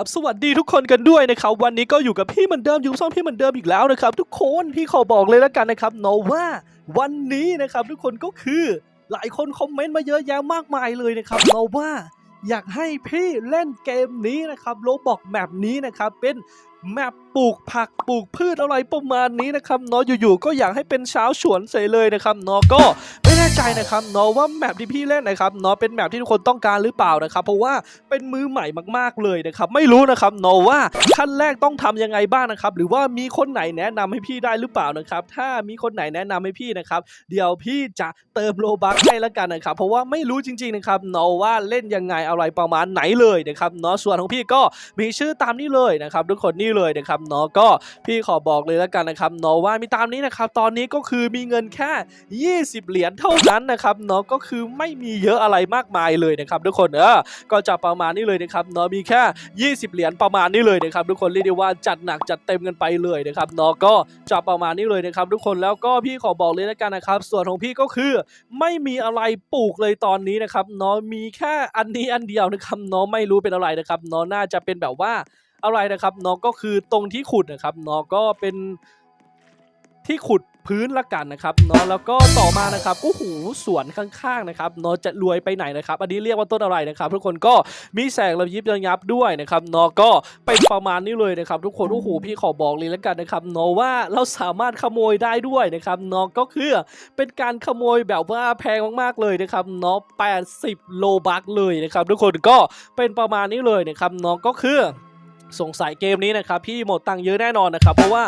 ราบสวัสดีทุกคนกันด้วยนะครับ วันนี้ก็อยู่กับพี่เหมือนเดิมอยู่ซ่องพี่เหมือนเดิมอีกแล้วนะครับ ทุกคนพี่ขอบอกเลยแล้วกันนะครับเนาะว่าวันนี้นะครับ ทุกคนก็คือหลายคนคอมเมนต์มาเยอะแยะมากมายเลยนะครับเนาว่าอยากให้พี่เล่นเกมนี้นะครับโลบอกแมปนี้นะครับเป็นแมปปลูกผักปลูกพืชอะไรประมาณนี้นะครับเนาะอยู่ๆก็อยากให้เป็นเช้าวสวนเสยเลยนะครับเนาะก็ไม่แน่ใจนะครับเนาะว่าแมปที่พี่เล่นนะครับเนาะเป็นแมปที่ทุกคนต้องการหรือเปล่านะครับ เพราะว่าเป็นมือใหม่มากๆเลยนะครับไม่รู้นะครับเนาะว่าขั้นแรกต้องทำยังไงบ้างนะครับหรือว่ามีคนไหนแนะนำให้พี่ได้หรือเปล่านะครับถ้ามีคนไหนแนะนำให้พี่นะครับเดี๋ยวพี่จะเติมโลบัคให้แล้วกันนะครับเพราะว่าไม่รู้จริงๆนะครับเนาะว่าเล่นยังไงอะไรประมาณไหนเลยนะครับเนาะส่วนของพี่ก็มีชื่อตามนี้เลยนะครับทุกคนนี่เลยนะครับเนาะก็พี่ขอบอกเลยแล้วกันนะครับเนาะว่ามีตามนี้นะครับตอนนี้ก็คือมีเงินแค่ 20 เหรียญเท่านั้นนะครับเนาะก็คือไม่มีเยอะอะไรมากมายเลยนะครับทุกคนเออก็จะประมาณนี้เลยนะครับเนาะมีแค่ 20 เหรียญประมาณนี้เลยนะครับทุกคนเรียกได้ว่าจัดหนักจัดเต็มกันไปเลยนะครับเนาะก็จะประมาณนี้เลยนะครับทุกคนแล้วก็พี่ขอบอกเลยแล้วกันนะครับ ส่วนของพี่ก็คือไม่มีอะไรปลูกเลยตอนนี้นะครับเนาะมีแค่อันนี้อันเดียวนะครับเนาะไม่รู้เป็นอะไรนะครับเนาะน่าจะเป็นแบบว่า อะไรนะครับเนาะก็คือตรงที่ขุดนะครับเนาะก็เป็นที่ขุดพื้นละกันนะครับเนาะแล้วก็ต่อมานะครับโอ้โหสวนข้างๆนะครับเนาะจะรวยไปไหนนะครับ อันนี้เรียกว่าต้นอะไรนะครับ ทุกคนก็มีแสงระยิบระยับด้วยนะครับเนาะก็เป็นประมาณนี้เลยนะครับ ทุกคนโอ้โหพี่ขอบอกเลยล้วกันนะครับเนาะว่าเราสามารถขโมยได้ด้วยนะครับเนาะก็คือเป็นการขโมยแบบว่าแพงมากๆเลยนะครับเนาะ80โลบัคเลยนะครับ ทุกคนก็เป็นประมาณนี้เลยนะครับเนาะก็คือ สงสัยเกมนี้นะครับพี่หมดตังค์เยอะแน่นอนนะครับเพราะว่า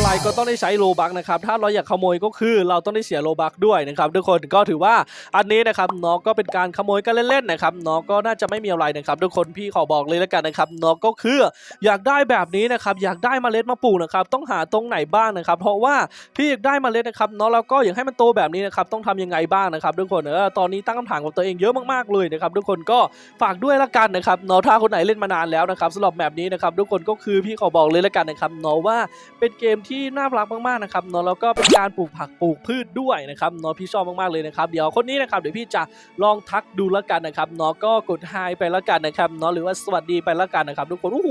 อะไรก็ต้องได้ใช้โลบัคนะครับ ถ้าเราอยากขโมยก็คือเราต้องได้เสียโลบัคด้วยนะครับทุกคนก็ถือว่าอันนี้นะครับเนาะก็เป็นการขโมยกันเล่นๆนะครับเนาะก็น่าจะไม่มีอะไรนะครับทุกคนพี่ขอบอกเลยแล้วกันนะครับเนาะก็คืออยากได้แบบนี้นะครับอยากได้เมล็ดมาปลูกนะครับต้องหาตรงไหนบ้างนะครับ เพราะว่าพี่อยากได้เมล็ดนะครับนาะแล้วก็อยากให้มันโตแบบนี้นะครับต้องทำยังไงบ้างนะครับทุกคนเออตอนนี้ตั้งคำถามกับตัวเองเยอะมากๆเลยนะครับทุกคนก็ฝากด้วยละกันนะครับเนาะถ้าคนไหนเล่นมานานแล้วนะครับสำหรับแบบนี้นะครับทุกคนก็คือพี่ขอบอกเลยละกันนะครับเนาะว่าเป็นเกมที่น่ารักมากๆนะครับเนาะแล้วก็เป็นการปลูกผักปลูกพืชด้วยนะครับเนาะพี่ชอบมากๆเลยนะครับเดี๋ยวคนนี้นะครับเดี๋ยวพี่จะลองทักดูละกันนะครับเนาะก็กดไฮไปละกันนะครับเนาะหรือว่าสวัสดีไปละกันนะครับทุกคนโอ้โห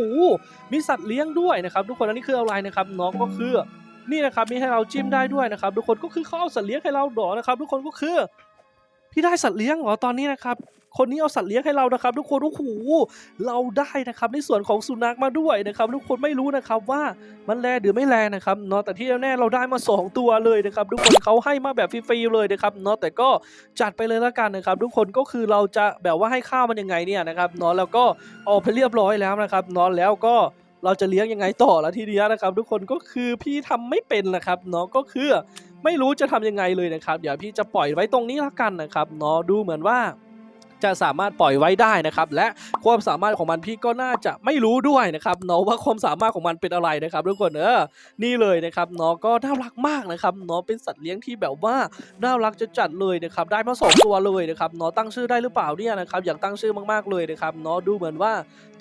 มีสัตว์เลี้ยงด้วยนะครับทุกคนอันนี้คืออะไรนะครับเนาะก็คือนี่นะครับมีให้เราจิ้มได้ด้วยนะครับทุกคนก็คือเขาเอาสัตว์เลี้ยงให้เราดอนะครับทุกคนก็คือ พี่ได้สัตว์เลี้ยงเหรอตอนนี้นะครับคนนี้เอาสัตว์เลี้ยงให้เรานะครับ ทุกคนโอ้โหเราได้นะครับในส่วนของสุนัขมาด้วยนะครับ ทุกคนไม่รู้นะครับว่ามันแรงหรือไม่แรงนะครับเนาะแต่ที่แน่ๆเราได้มาสองตัวเลยนะครับ ทุกคนเขาให้มาแบบฟรีๆเลยนะครับเนาะแต่ก็จัดไปเลยละกันนะครับ ทุกคนก็คือเราจะแบบว่าให้ข้าวมันยังไงเนี่ยนะครับเนาะแล้วก็ออกไปเรียบร้อยแล้วนะครับเนาะแล้วก็เราจะเลี้ยงยังไงต่อแล้วทีเนี้ยนะครับ ทุกคนก็คือพี่ทำไม่เป็นนะครับเนาะก็คือ ไม่รู้จะทำยังไงเลยนะครับ เดี๋ยวพี่จะปล่อยไว้ตรงนี้ละกันนะครับเนาะดูเหมือนว่า จะสามารถปล่อยไว้ได้นะครับและความสามารถของมันพี่ก็น่าจะไม่รู้ด้วยนะครับเนาะว่าความสามารถของมันเป็นอะไรนะครับทุกคนเออนี่เลยนะครับเนาะก็น่ารักมากนะครับเนาะเป็นสัตว์เลี้ยงที่แบบว่าน่ารักจะจัดเลยนะครับได้มาสองตัวเลยนะครับเนาะตั้งชื่อได้หรือเปล่าเนี่ยนะครับอยากตั้งชื่อมากๆเลยนะครับเนาะดูเหมือนว่า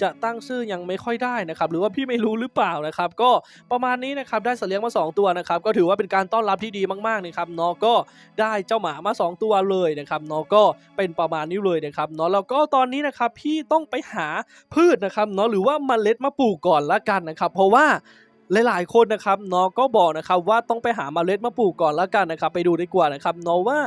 จะตั้งชื่อยังไม่ค่อยได้นะครับหรือว่าพี่ไม่รู้หรือเปล่านะครับก็ประมาณนี้นะครับได้สัตว์เลี้ยงมา 2 ตัวนะครับก็ถือว่าเป็นการต้อนรับที่ดีมากๆนะครับเนาะก็ได้เจ้าหมามา 2 ตัวเลยนะครับเนาะก็เป็นประมาณนี้เลยนะครับเนาะแล้วก็ตอนนี้นะครับพี่ต้องไปหาพืชนะครับเนาะหรือว่าเมล็ดมาปลูกก่อนละกันนะครับ เพราะว่าหลาย ๆ คนนะครับเนาะก็บอกนะครับว่าต้องไปหาเมล็ดมาปลูกก่อนละกันนะครับ ไปดูดีกว่านะครับเนาะว่า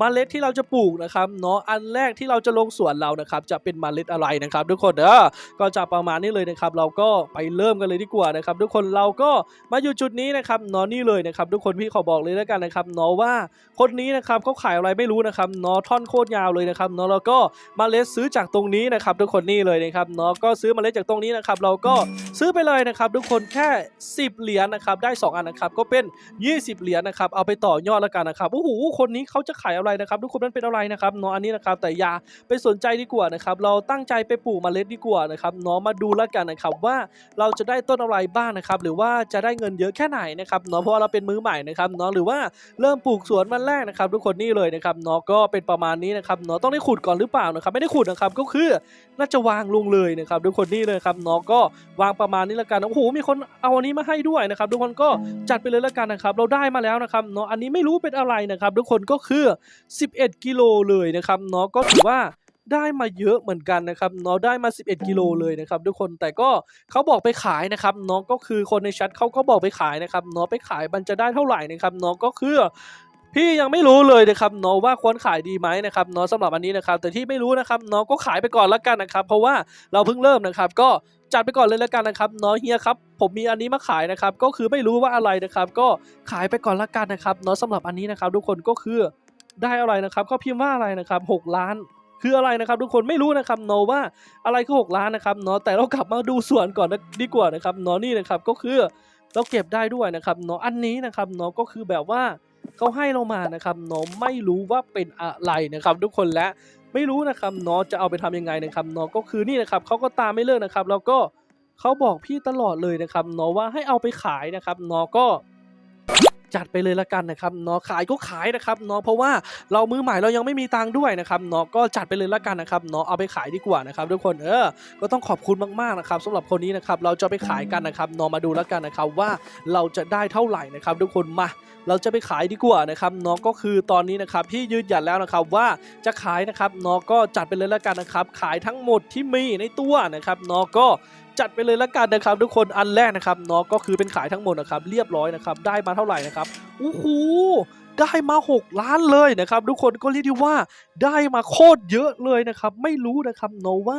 มเมล็ดที่เราจะปลูกนะครับเนาะอันแรกที่เราจะลงสวนเรานะครับจะเป็นมเมล็ดอะไรนะครับทุกคนเออก็จะประมาณนี้เลยนะครับ เราก็ไปเริ่มกันเลยดีกว่านะครับ ทุกคนเราก็มาอยู่จุดนี้นะครับเนาะนี่เลยนะครับ ทุกคนพี่ขอบอกเลยแล้วกันนะครับเนาะว่าคนนี้นะครับเขาขายอะไรไม่รู้นะครับเนาะท่อนโคตรยาวเลยนะครับเนาะแล้วก็มเมล็ดซื้อจากตรงนี้นะครับ ทุกคนนี่เลยนะครับเนาะก็ซื้อมเมล็ดจากตรงนี้นะครับ เราก็ซื้อไปเลยนะครับ ทุกคนแค่ 10 เหรียญนะครับได้ 2 อันนะครับก็เป็น 20 เหรียญนะครับเอาไปต่อยอดแล้วกันนะครับโอ้โหคนนี้เขาจะขายอะไรนะครับทุกคนมันเป็นอะไรนะครับเนาะอันนี้นะครับแต่อย่าไปสนใจดีกว่านะครับเราตั้งใจไปปลูกเมล็ดดีกว่านะครับเนาะมาดูแล้วกันนะครับว่าเราจะได้ต้นอะไรบ้างนะครับหรือว่าจะได้เงินเยอะแค่ไหนนะครับเนาะเพราะเราเป็นมือใหม่นะครับเนาะหรือว่าเริ่มปลูกสวนวันแรกนะครับ ทุกคนนี่เลยนะครับเนาะก็เป็นประมาณนี้นะครับเนาะต้องได้ขุดก่อนหรือเปล่านะครับไม่ได้ขุดนะครับก็คือน่าจะวางลงเลยนะครับทุกคนนี่เลยครับเนาะก็วางประมาณนี้แล้วกันโอ้โหมีคนเอาอันนี้มาให้ด้วยนะครับทุกคนก็จัดไปเลยแล้วกันนะครับเราได้มาแล้วนะครับเนาะอันนี้ไม่รู้เป็นอะไรนะครับทุกคนก็คือ11 กิโลเลยนะครับเนาะก็ถือว่าได้มาเยอะเหมือนกันนะครับเนาะได้มา 11 กิโลเลยนะครับทุกคนแต่ก็เขาบอกไปขายนะครับเนาะก็คือคนในแชทเขาก็บอกไปขายนะครับเนาะไปขายมันจะได้เท่าไหร่นะครับเนาะก็คือพี่ยังไม่รู้เลยนะครับเนาะว่าควรขายดีไหมนะครับเนาะสำหรับอันนี้นะครับแต่ที่ไม่รู้นะครับเนาะก็ขายไปก่อนละกันนะครับ เพราะว่าเราเพิ่งเริ่มนะครับ ก็จัดไปก่อนเลยละกันนะครับเนาะเฮียครับผมมีอันนี้มาขายนะครับ ก็คือไม่รู้ว่าอะไรนะครับ ก็ขายไปก่อนละกันนะครับเนาะสำหรับอันนี้นะครับ ทุกคนก็คือ ได้อะไรนะครับเขาพิมพ์ว่าอะไรนะครับ 6 ล้านคืออะไรนะครับทุกคนไม่รู้นะครับเนาะว่าอะไรคือ 6 ล้านนะครับเนาะแต่เรากลับมาดูส่วนก่อนนะดีกว่านะครับเนาะนี่นะครับก็คือเราเก็บได้ด้วยนะครับเนาะอันนี้นะครับเนาะก็คือแบบว่าเขาให้เรามานะครับเนาะไม่รู้ว่าเป็นอะไรนะครับ ทุกคนและไม่รู้นะครับเนาะจะเอาไปทำยังไงนะครับเนาะก็คือนี่นะครับเขาก็ตามไม่เลิกนะครับ แล้วก็เขาบอกพี่ตลอดเลยนะครับเนาะว่าให้เอาไปขายนะครับเนาะก็ จัดไปเลยละกันนะครับเนาะขายก็ขายนะครับเนาะเพราะว่าเรามือใหม่เรายังไม่มีตังค์ด้วยนะครับเนาะก็จัดไปเลยละกันนะครับเนาะเอาไปขายดีกว่านะครับทุกคนเออก็ต้องขอบคุณมากๆนะครับสำหรับคนนี้นะครับเราจะไปขายกันนะครับเนาะมาดูล้วกันนะครับว่าเราจะได้เท่าไหร่นะครับทุกคนมาเราจะไปขายดีกว่านะครับเนาะก็คือตอนนี้นะครับพี่ยืนยันแล้วนะครับว่าจะขายนะครับเนาะก็จัดไปเลยละกันนะครับขายทั้งหมดที่มีในตัวนะครับเนาะก็ จัดไปเลยละกันนะครับทุกคนอันแรกนะครับเนาะก็คือเป็นขายทั้งหมดนะครับเรียบร้อยนะครับได้มาเท่าไหร่นะครับโอ้โหได้มา 6 ล้านเลยนะครับทุกคนก็เรียกได้ว่าได้มาโคตรเยอะเลยนะครับ ไม่รู้นะครับเนาะว่า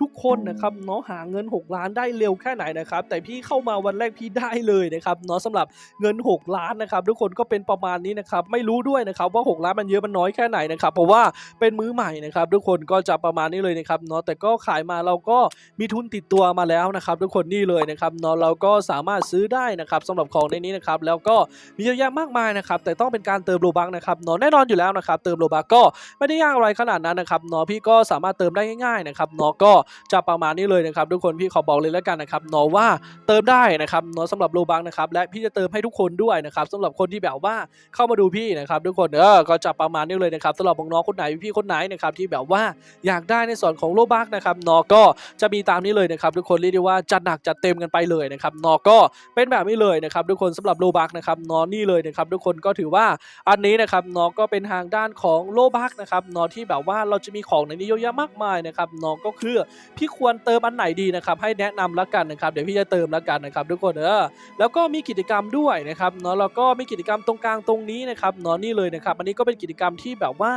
ทุกคนนะครับเนาะหาเงิน 6 ล้านได้เร็วแค่ไหนนะครับ แต่พี่เข้ามาวันแรกพี่ได้เลยนะครับเนาะสำหรับเงิน 6 ล้านนะครับ ทุกคนก็เป็นประมาณนี้นะครับ ไม่รู้ด้วยนะครับว่า 6 ล้านมันเยอะมันน้อยแค่ไหนนะครับ เพราะว่าเป็นมื้อใหม่นะครับ ทุกคนก็จะประมาณนี้เลยนะครับเนาะแต่ก็ขายมาเราก็มีทุนติดตัวมาแล้วนะครับ ทุกคนนี่เลยนะครับเนาะเราก็สามารถซื้อได้นะครับสำหรับของในนี้นะครับแล้วก็มีเยอะแยะมากมายนะครับ แต่ต้องเป็นการเติมโลบักนะครับเนาะแน่นอนอยู่แล้วนะครับ เติมโลบักก็ไม่ได้ยากอะไรขนาดนั้นนะครับเนาะพี่ก็สามารถเติมได้ง่ายๆนะครับเนาะก็จะประมาณนี้เลยนะครับทุกคนพี่ขอบอกเลยแล้วกันนะครับเนาะว่าเติมได้นะครับเนาะสำหรับโลบังนะครับและพี่จะเติมให้ทุกคนด้วยนะครับสำหรับคนที่แบบว่าเข้ามาดูพี่นะครับทุกคนเออก็จะประมาณนี้เลยนะครับสำหรับน้องๆคนไหนพี่คนไหนนะครับที่แบบว่าอยากได้ในส่วนของโลบักนะครับเนาะก็จะมีตามนี้เลยนะครับทุกคนเรียกได้ว่าจัดหนักจัดเต็มกันไปเลยนะครับเนาะก็เป็นแบบนี้เลยนะครับทุกคนสำหรับโลบักนะครับเนาะนี่เลยนะครับทุกคนก็ถือว่าอันนี้นะครับเนาะก็เป็นทางด้านของโลบักนะครับเนาะที่แบบว่าเราจะมีของในนี้เยอะแยะมากมายนะครับเนาะก็คือพี่ควรเติมอันไหนดีนะครับให้แนะนำแล้วกันนะครับเดี๋ยวพี่จะเติมแล้วกันนะครับทุกคนเออแล้วก็มีกิจกรรมด้วยนะครับเนาะแล้วก็มีกิจกรรมตรงกลางตรงนี้นะครับเนาะนี่เลยนะครับอันนี้ก็เป็นกิจกรรมที่แบบว่า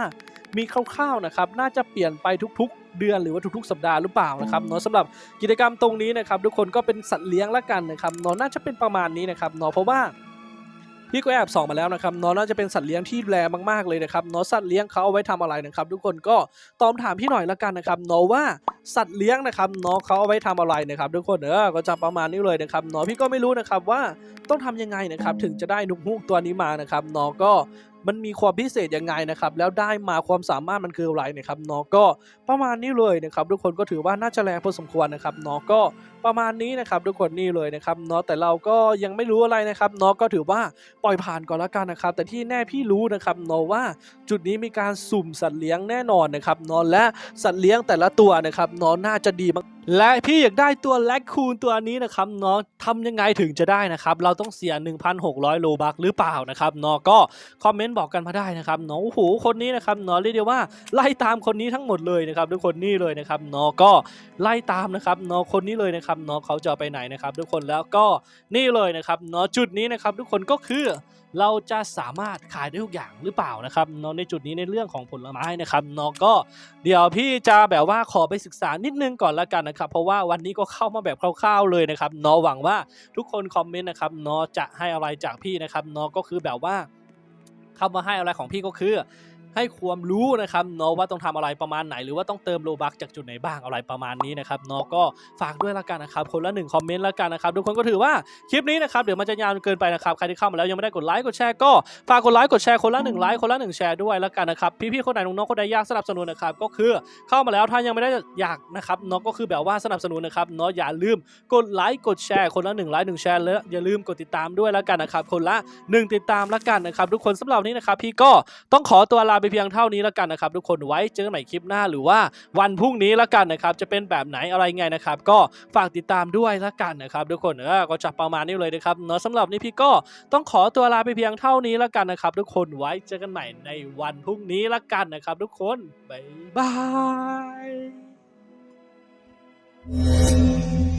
มีคร่าวๆนะครับน่าจะเปลี่ยนไปทุกๆ เดือนหรือว่าทุกๆ สัปดาห์หรือเปล่านะครับเนาะสำหรับกิจกรรมตรงนี้นะครับทุกคนก็เป็นสัตว์เลี้ยงแล้วกันนะครับเนาะน่าจะเป็นประมาณนี้นะครับเนาะเพราะว่า พี่ก็แอบส่องมาแล้วนะครับน้องน่าจะเป็นสัตว์เลี้ยงที่แรงมากๆเลยนะครับน้องสัตว์เลี้ยงเขาเอาไว้ทำอะไรนะครับ ทุกคนก็ตอบถามพี่หน่อยละกันนะครับน้องว่าสัตว์เลี้ยงนะครับน้องเขาเอาไว้ทำอะไรนะครับ ทุกคนเออก็จะประมาณนี้เลยนะครับน้องพี่ก็ไม่รู้นะครับว่าต้องทำยังไงนะครับถึงจะได้นุกฮูกตัวนี้มานะครับน้องก็ มันมีความพิเศษยังไงนะครับแล้วได้มาความสามารถมันคืออะไรนะครับนาะก็ประมาณนี้เลยนะครับทุกคนก็ถือว่าน่าจะแรงพอสมควรนะครับนาะก็ประมาณนี้นะครับทุกคนนี่เลยนะครับเนาะแต่เราก็ยังไม่รู้อะไรนะครับเนาะก็ถือว่าปล่อยผ่านก่อนละกันนะครับ แต่ที่แน่พี่รู้นะครับเนาะว่าจุดนี้มีการสุ่มสัตว์เลี้ยงแน่นอนนะครับเนาะและสัตว์เลี้ยงแต่ละตัวนะครับเนาะน่าจะดีมากและพี่อยากได้ตัวแลคคูนตัวนี้นะครับเนาะทำยังไงถึงจะได้นะครับ เราต้องเสีย 1,600 โลบักหรือเปล่านะครับเนาะก็คอมเมนต์บอกกันมาได้นะครับเนาะโอ้โหคนนี้นะครับเนาะเรียกได้ว่าไล่ตามคนนี้ทั้งหมดเลยนะครับทุกคนนี่เลยนะครับเนาะก็ไล่ตามนะครับเนาะคนนี้เลยนะครับเนาะเขาจะไปไหนนะครับ ทุกคนแล้วก็นี่เลยนะครับเนาะจุดนี้นะครับทุกคนก็คือ เราจะสามารถขายได้ทุกอย่างหรือเปล่านะครับเนาะในจุดนี้ในเรื่องของผลไม้นะครับเนาะก็เดี๋ยวพี่จะแบบว่าขอไปศึกษานิดนึงก่อนละกันนะครับ เพราะว่าวันนี้ก็เข้ามาแบบคร่าวๆเลยนะครับเนาะหวังว่าทุกคนคอมเมนต์นะครับเนาะจะให้อะไรจากพี่นะครับเนาะก็คือแบบว่าเข้ามาให้อะไรของพี่ก็คือ ให้ความรู้นะครับเนาะว่าต้องทำอะไรประมาณไหน หรือว่าต้องเติมโลบักจากจุดไหนบ้างอะไรประมาณนี้นะครับเนาะก็ฝากด้วยละกันนะครับคนละหนึ่งคอมเมนต์ละกันนะครับทุกคนก็ถือว่าคลิปนี้นะครับเดี๋ยวมันจะยาวเกินไปนะครับใครที่เข้ามาแล้วยังไม่ได้กดไลค์กดแชร์ก็ฝากกดไลค์กดแชร์คนละหนึ่งไลค์คนละหนึ่งแชร์ด้วยละกันนะครับพี่ๆคนไหนน้องๆคนใดอยากสนับสนุนนะครับก็คือเข้ามาแล้วถ้ายังไม่ได้อยากนะครับเนาะก็คือแบบว่าสนับสนุนนะครับเนาะอย่าลืมกดไลค์กดแชร์คนละหนึ่งไลค์หนึ่งแชร์และอย่าลืมกดติดตามด้วยละกันนะครับคนละหนึ่งติดตามละกันนะครับทุกคนสำหรับนี้นะครับพี่ก็ต้องขอตัวลาไปเพียงเท่านี้แล้วกันนะครับทุกคนไว้เจอกันใหม่คลิปหน้าหรือว่าวันพรุ่งนี้แล้วกันนะครับจะเป็นแบบไหนอะไรไงนะครับก็ฝากติดตามด้วยแล้วกันนะครับทุกคนเออก็จะประมาณนี้เลยนะครับเนาะสำหรับนี้พี่ก็ต้องขอตัวลาไปเพียงเท่านี้แล้วกันนะครับทุกคนไว้เจอกันใหม่ในวันพรุ่งนี้แล้วกันนะครับทุกคนบ๊ายบาย Thank.